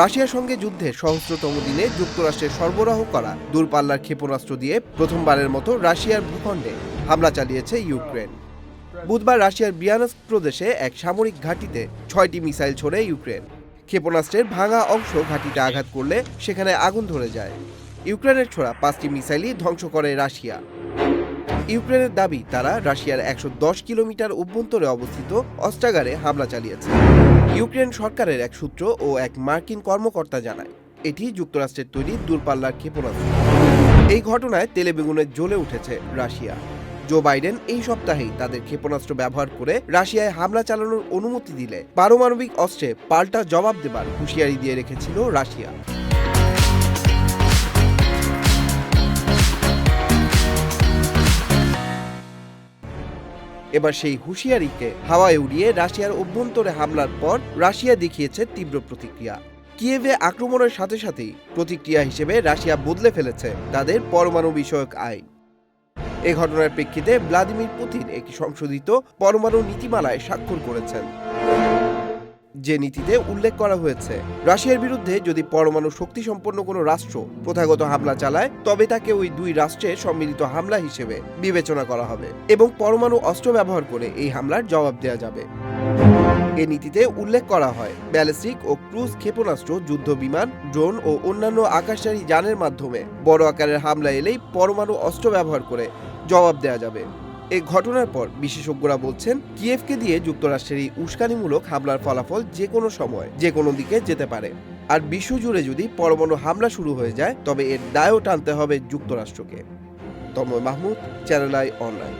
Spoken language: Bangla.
রাশিয়ার সঙ্গে যুদ্ধে সহস্রতম দিনে যুক্তরাষ্ট্রের সরবরাহ করা দূরপাল্লার ক্ষেপণাস্ত্র দিয়ে প্রথমবারের মতো রাশিয়ার ভূখণ্ডে হামলা চালিয়েছে ইউক্রেন। বুধবার রাশিয়ার বিয়ানস্ক প্রদেশে এক সামরিক ঘাঁটিতে ছয়টি মিসাইল ছোড়ে ইউক্রেন। ক্ষেপণাস্ত্রের ভাঙা অংশ ঘাঁটিতে আঘাত করলে সেখানে আগুন ধরে যায়। ইউক্রেনের ছোড়া পাঁচটি মিসাইলই ধ্বংস করে রাশিয়া। ইউক্রেনের দাবি, তারা রাশিয়ার একশো দশ কিলোমিটার অভ্যন্তরে অবস্থিত অস্ত্রাগারে হামলা চালিয়েছে। ইউক্রেন সরকারের এক সূত্র ও এক মার্কিন কর্মকর্তা জানায়, এটি যুক্তরাষ্ট্রের তৈরি দূরপাল্লার ক্ষেপণাস্ত্র। এই ঘটনায় তেলেবেগুনে জ্বলে উঠেছে রাশিয়া। জো বাইডেন এই সপ্তাহেই তাদের ক্ষেপণাস্ত্র ব্যবহার করে রাশিয়ায় হামলা চালানোর অনুমতি দিলে পারমাণবিক অস্ত্রে পাল্টা জবাব দেবার হুঁশিয়ারি দিয়ে রেখেছিল রাশিয়া। এবার সেই হুঁশিয়ারিকে হাওয়ায় উড়িয়ে রাশিয়ার অভ্যন্তরে হামলার পর রাশিয়া দেখিয়েছে তীব্র প্রতিক্রিয়া। কিয়েভে আক্রমণের সাথে সাথেই প্রতিক্রিয়া হিসেবে রাশিয়া বদলে ফেলেছে তাদের পরমাণু বিষয়ক আইন। এ ঘটনার প্রেক্ষিতে ভ্লাদিমির পুতিন একটি সংশোধিত পরমাণু নীতিমালায় স্বাক্ষর করেছেন। যে নীতিতে উল্লেখ করা হয়েছে। রাশিয়ার বিরুদ্ধে যদি পরমাণু শক্তি সম্পন্ন কোনো রাষ্ট্র প্রথাগত হামলা চালায়, তবে তাকে ওই দুই রাষ্ট্রের সম্মিলিত হামলা হিসেবে বিবেচনা করা হবে এবং পরমাণু অস্ত্র ব্যবহার করে এই হামলার জবাব দেওয়া যাবে। এ নীতিতে উল্লেখ করা হয়, ব্যালিস্টিক ও ক্রুজ ক্ষেপণাস্ত্র, যুদ্ধ বিমান, ড্রোন ও অন্যান্য আকাশচারী যানের মাধ্যমে বড় আকারের হামলা এলেই পরমাণু অস্ত্র ব্যবহার করে জবাব দেওয়া যাবে। এই ঘটনার পর বিশেষজ্ঞরা বলছেন, কিয়েভকে দিয়ে যুক্তরাষ্ট্রের এই উস্কানিমূলক হামলার ফলাফল যে কোনো সময়, যে কোনো দিকে যেতে পারে। আর বিশ্বজুড়ে যদি পরমাণু হামলা শুরু হয়ে যায়, তবে এর দায়ও টানতে হবে যুক্তরাষ্ট্রকে। Tanmoy Mahmud, Channel I Online.